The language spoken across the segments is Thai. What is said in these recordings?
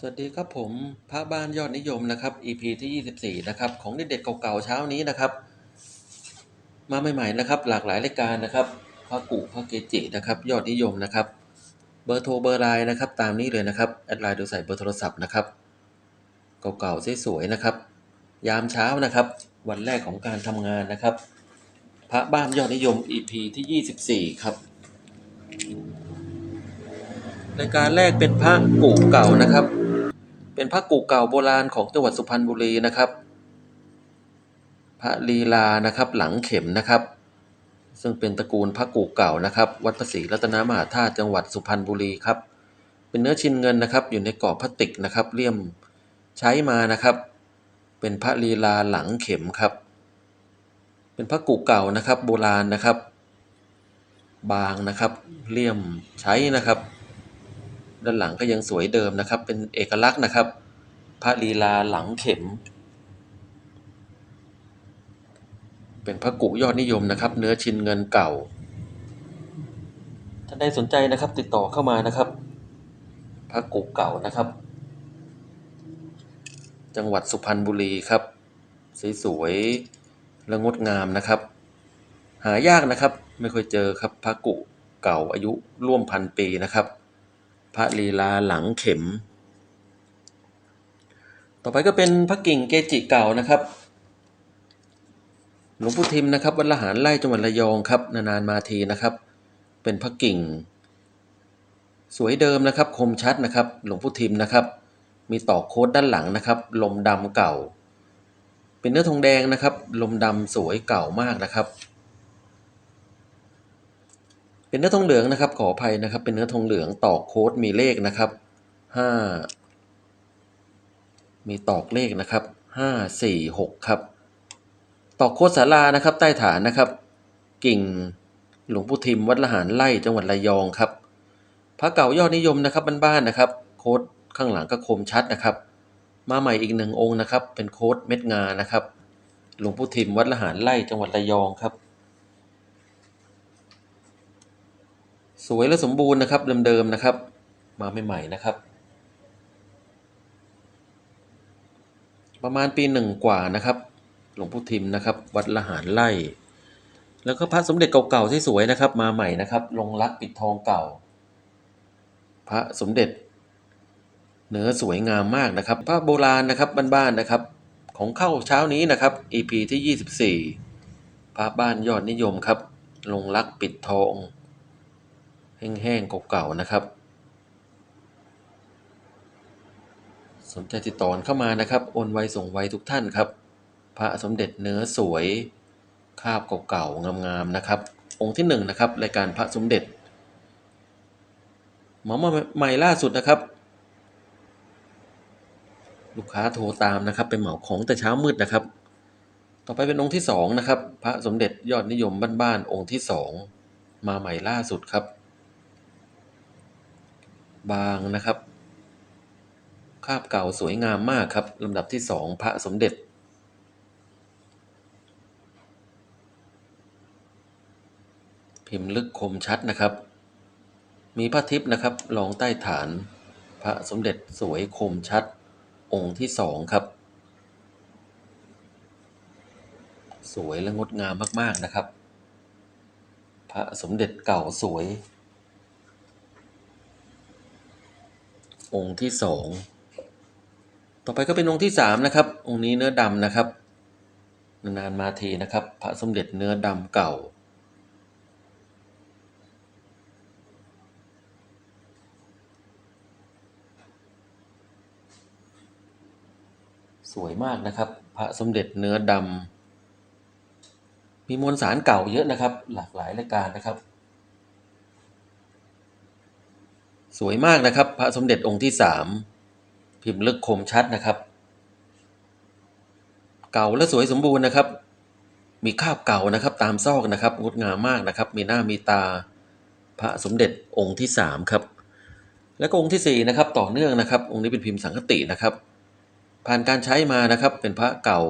สวัสดีครับผมพระบ้านยอดนิยมนะครับ EP ที่ 24 นะครับ ของเด็ดๆเก่าๆเช้านี้นะครับ มาใหม่ๆนะครับ หลากหลายรายการนะครับพระกุพระเกจินะครับ ยอดนิยมนะครับ เบอร์โทรเบอร์ไลน์นะครับ ตามนี้เลยนะครับแอดไลน์โดยใส่เบอร์โทรศัพท์นะครับ เก่าๆสวยๆนะครับ ยามเช้านะครับ วันแรกของการทำงานนะครับ พระบ้านยอดนิยม EP ที่ 24 ครับรายการแรกเป็นพระกูเก่านะครับ เป็นพระกู่เก่าโบราณของจังหวัดสุพรรณบุรีนะครับ พระลีลานะครับหลังเข็มนะครับ ซึ่งเป็นตระกูลพระกู่เก่านะครับ วัดพระศรีรัตนมหาธาตุจังหวัดสุพรรณบุรีครับ เป็นเนื้อชิ้นเงินนะครับ อยู่ในกรอบพลาสติกนะครับเลี่ยมใช้มานะครับ เป็นพระลีลาหลังเข็มครับ เป็นพระกู่เก่านะครับ โบราณนะครับ บางนะครับเลี่ยมใช้นะครับ ด้านหลังก็ยังสวยเดิมนะครับ เป็นเอกลักษณ์นะครับ พระลีลาหลังเข็ม เป็นพระกุยอดนิยมนะครับ เนื้อชิ้นเงินเก่า ท่านใดสนใจนะครับ ติดต่อเข้ามานะครับ พระกุเก่านะครับ จังหวัดสุพรรณบุรีครับ สวยๆและงดงามนะครับ หายากนะครับ ไม่ค่อยเจอครับพระกุเก่าอายุร่วมพันปีนะครับ ระลีลาหลังเข็ม ต่อไปก็เป็นพระกิ่งเกจิเก่านะครับ หลวงปู่ทิมนะครับวัดละหารไร่จังหวัดระยองครับ นานๆมาทีนะครับ เป็นพระกิ่ง สวยเดิมนะครับคมชัดนะครับ หลวงปู่ทิมนะครับ มีต่อโค้ดด้านหลังนะครับ ลมดำเก่า เป็นเนื้อทองแดงนะครับ ลมดำสวยเก่ามากนะครับ เป็นเนื้อทองเหลืองนะครับ ขออภัยนะครับ เป็นเนื้อทองเหลืองตอกโค้ดมีเลขนะครับห้ามีตอกเลขนะครับห้าสี่หกครับ ตอกโค้ดศาลานะครับ ใต้ฐานนะครับ กิ่งหลวงปู่ทิมวัดละหารไร่จังหวัดระยองครับพระเก่ายอดนิยมนะครับบ้านๆนะครับ โค้ดข้างหลังก็คมชัดนะครับ มาใหม่อีกหนึ่งองค์นะครับ เป็นโค้ดเม็ดงานะครับ หลวงปู่ทิมวัดละหารไร่จังหวัดระยองครับ สวยและสมบูรณ์นะครับ เดิมๆนะครับ มาใหม่ๆนะครับ ประมาณปีหนึ่งกว่านะครับ หลวงปู่ทิมนะครับ วัดละหารไร่แล้วก็พระสมเด็จเก่าๆที่สวยนะครับ มาใหม่นะครับ ลงรักปิดทองเก่า พระสมเด็จ เนื้อสวยงามมากนะครับ พระโบราณนะครับบ้านๆนะครับ ของเข้าเช้านี้นะครับ EP ที่ 24พระบ้านยอดนิยมครับ ลงรักปิดทอง แห้งๆเก่าๆนะครับ สนใจติดต่อเข้ามานะครับ โอนไวส่งไวทุกท่านครับ พระสมเด็จเนื้อสวย คาบเก่าๆงามๆนะครับ องค์ที่หนึ่งนะครับรายการพระสมเด็จหมอมาใหม่ล่าสุดนะครับ ลูกค้าโทรตามนะครับไปเหมาของแต่เช้ามืดนะครับ ต่อไปเป็นองค์ที่สองนะครับ พระสมเด็จยอดนิยมบ้านๆองค์ที่สองมาใหม่ล่าสุดครับ บางนะครับคาบเก่าสวยงามมากครับลำดับที่สองพระสมเด็จ พิมพ์ลึกคมชัดนะครับ มีพระทิพย์นะครับรองใต้ฐาน พระสมเด็จสวยคมชัด องค์ที่สองครับ สวยและงดงามมากๆนะครับ พระสมเด็จเก่าสวย องค์ที่สองต่อไปก็เป็นองค์ที่สามนะครับ องค์นี้เนื้อดำนะครับ นานมาทีนะครับ พระสมเด็จเนื้อดำเก่า สวยมากนะครับ พระสมเด็จเนื้อดำมีมวลสารเก่าเยอะนะครับ หลากหลายรายการนะครับ สวยมากนะครับ พระสมเด็จองค์ที่สามพิมพ์ลึกคมชัดนะครับ เก่าและสวยสมบูรณ์นะครับ มีคาบเก่านะครับ ตามซอกนะครับงดงามมากนะครับ มีหน้ามีตาพระสมเด็จองค์ที่สามครับ แล้วก็องค์ที่สี่นะครับ ต่อเนื่องนะครับ องค์นี้เป็นพิมพ์สังคตินะครับ ผ่านการใช้มานะครับ เป็นพระเก่า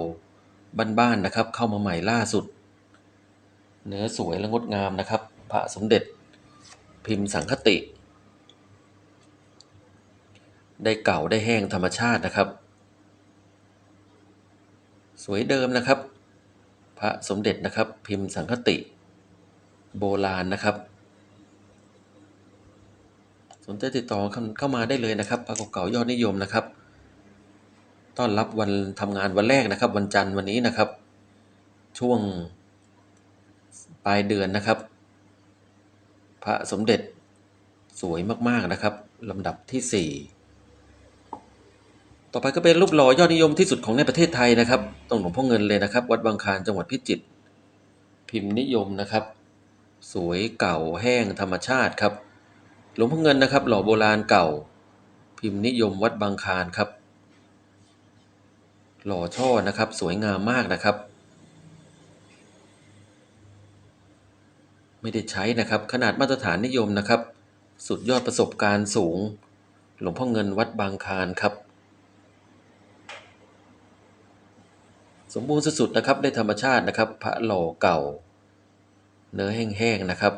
บ้านๆนะครับ เข้ามาใหม่ล่าสุด เนื้อสวยและงดงามนะครับ พระสมเด็จพิมพ์สังคติ ได้เก่าได้แห้งธรรมชาตินะครับ สวยเดิมนะครับ พระสมเด็จนะครับ พิมพ์สังคติ โบราณนะครับ สนใจติดต่อเข้ามาได้เลยนะครับพระเก่าๆยอดนิยมนะครับ ต้อนรับวันทำงานวันแรกนะครับ วันจันทร์วันนี้นะครับ ช่วงปลายเดือนนะครับ พระสมเด็จสวยมาก ๆ นะครับ ลำดับที่ 4 ต่อไปก็เป็นรูปหล่อยอดนิยมที่สุดของในประเทศไทยนะครับตรงหลวงพ่อเงินเลยนะครับ วัดบางคานจังหวัดพิจิตรพิมพ์นิยมนะครับ สวยเก่าแห้งธรรมชาติครับ หลวงพ่อเงินนะครับ หล่อโบราณเก่า พิมพ์นิยมวัดบางคานครับ หล่อช่อนะครับ สวยงามมากนะครับ ไม่ได้ใช้นะครับ ขนาดมาตรฐานนิยมนะครับ สุดยอดประสบการณ์สูง หลวงพ่อเงินวัดบางคานครับ สมบูรณ์สุดๆนะครับได้ธรรมชาตินะครับ พระหล่อเก่า เนื้อแห้งๆนะครับ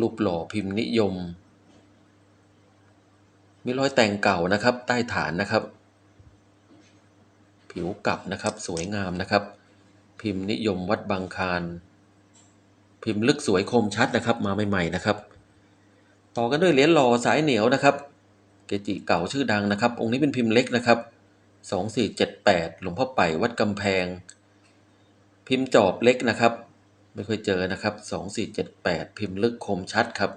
รูปหล่อพิมพ์นิยม มีรอยแต่งเก่านะครับ ใต้ฐานนะครับ ผิวกลับนะครับสวยงามนะครับ พิมพ์นิยมวัดบางคานพิมพ์ลึกสวยคมชัดนะครับ มาใหม่ๆนะครับ ต่อกันด้วยเหรียญหล่อสายเหนียวนะครับ เกจิเก่าชื่อดังนะครับ องค์นี้เป็นพิมพ์เล็กนะครับ สองสี่เจ็ดแปดหลวงพ่อไป่วัดกำแพง พิมพ์จอบเล็กนะครับ ไม่เคยเจอนะครับสองสี่เจ็ดแปดพิมพ์ลึกคมชัดครับ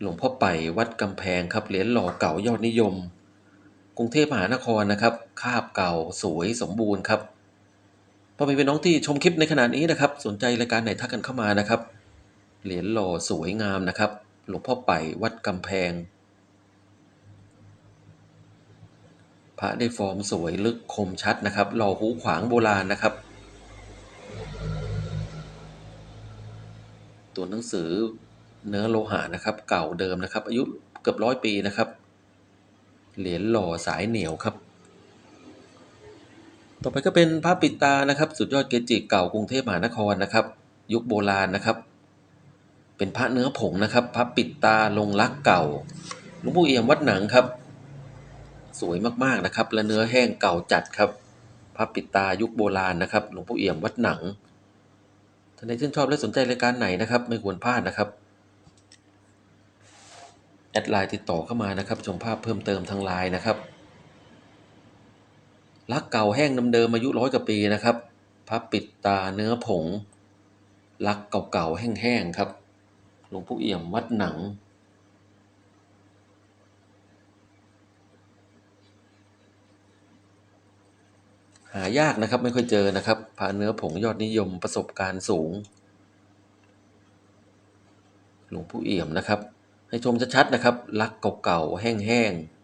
หลวงพ่อไป่วัดกำแพงครับ เหรียญหล่อเก่ายอดนิยม กรุงเทพมหานครนะครับ คาบเก่าสวยสมบูรณ์ครับพ่อพี่น้องที่ชมคลิปในขณะนี้นะครับ สนใจรายการไหนทักกันเข้ามานะครับ เหรียญหล่อสวยงามนะครับ หลวงพ่อไป่วัดกำแพง พ ระได้ฟอร์มสวยลึกคมชัดนะครับหล่อหูขวางโบราณนะครับ ตัวหนังสือเนื้อโลหะนะครับ เก่าเดิมนะครับ อายุเกือบร้อยปีนะครับ เหรียญหล่อสายเหนียวครับ ต่อไปก็เป็นพระปิดตานะครับ สุดยอดเกจิเก่ากรุงเทพมหานครนะครับ ยุคโบราณนะครับ เป็นพระเนื้อผงนะครับ พระปิดตาลงรักเก่าหลวงปู่เอี่ยมวัดหนังครับ สวยมากๆนะครับ และเนื้อแห้งเก่าจัดครับพระปิดตายุคโบราณนะครับหลวงปู่เอี่ยมวัดหนังท่านใดชื่นชอบและสนใจรายการไหนนะครับ ไม่ควรพลาดนะครับแอดไลน์ติดต่อเข้ามานะครับ ชมภาพเพิ่มเติมทางไลน์นะครับรักเก่าแห้งเดิมๆอายุร้อยกว่าปีนะครับพระปิดตาเนื้อผงรักเก่าๆแห้งๆครับหลวงปู่เอี่ยมวัดหนัง หายากนะครับไม่ค่อยเจอนะครับพระเนื้อผงยอดนิยมประสบการณ์สูง หลวงปู่เอี่ยมนะครับ ให้ชมชัดๆนะครับรักเก่าๆแห้งๆ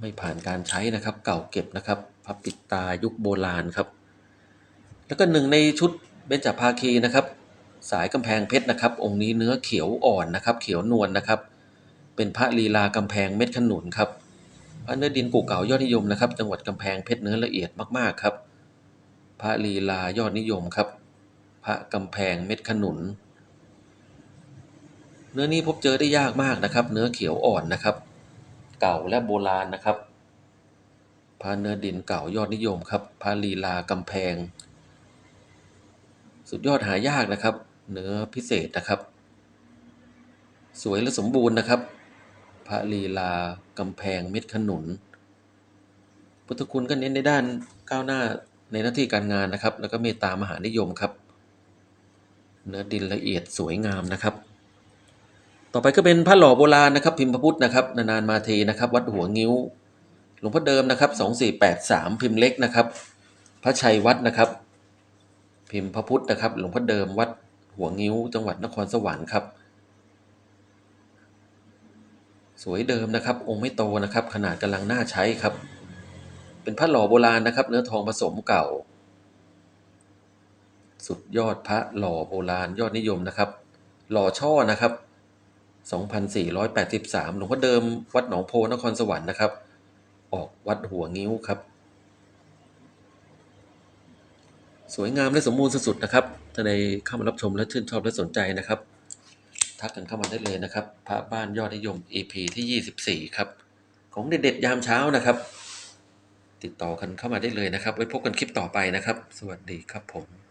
ไม่ผ่านการใช้นะครับ เก่าเก็บนะครับพระปิดตายุคโบราณครับ แล้วก็หนึ่งในชุดเบญจภาคีนะครับ สายกำแพงเพชรนะครับ องค์นี้เนื้อเขียวอ่อนนะครับ เขียวนวลนะครับ เป็นพระลีลากำแพงเม็ดขนุนครับ พระเนื้อดินกูเก่ายอดนิยมนะครับ จังหวัดกำแพงเพชรเนื้อละเอียดมากๆครับ พระลีลายอดนิยมครับ พระกำแพงเม็ดขนุน เนื้อนี้พบเจอได้ยากมากนะครับ เนื้อเขียวอ่อนนะครับ เก่าและโบราณนะครับ พระเนื้อดินเก่ายอดนิยมครับ พระลีลากำแพง สุดยอดหายากนะครับ เนื้อพิเศษนะครับ สวยและสมบูรณ์นะครับ พระลีลากำแพงเม็ดขนุน พุทธคุณก็เน้นในด้านก้าวหน้าในหน้าที่การงานนะครับ แล้วก็เมตตามหานิยมครับ เนื้อดินละเอียดสวยงามนะครับ ต่อไปก็เป็นพระหล่อโบราณนะครับ พิมพ์พระพุทธนะครับ นานๆมาทีนะครับ วัดหัวงิ้ว หลวงพ่อเดิมนะครับสองสี่แปดสามพิมพ์เล็กนะครับ พระชัยวัดนะครับ พิมพ์พระพุทธนะครับ หลวงพ่อเดิมวัดหัวงิ้ว จังหวัดนครสวรรค์ครับ สวยเดิมนะครับ องค์ไม่โตนะครับ ขนาดกำลังน่าใช้ครับ เป็นพระหล่อโบราณนะครับ เนื้อทองผสมเก่า สุดยอดพระหล่อโบราณยอดนิยมนะครับ หล่อช่อนะครับ 2483หลวงพ่อเดิมวัดหนองโพนครสวรรค์นะครับ ออกวัดหัวงิ้วครับ สวยงามและสมบูรณ์สุดๆนะครับท่าใดเข้ามารับชมและชื่นชอบและสนใจนะครับ ทักกันเข้ามาได้เลยนะครับ พระบ้านยอดนิยม EP ที่ 24 ครับ ของเด็ดๆ ยามเช้านะครับ ติดต่อกันเข้ามาได้เลยนะครับ ไว้พบกันคลิปต่อไปนะครับ สวัสดีครับผม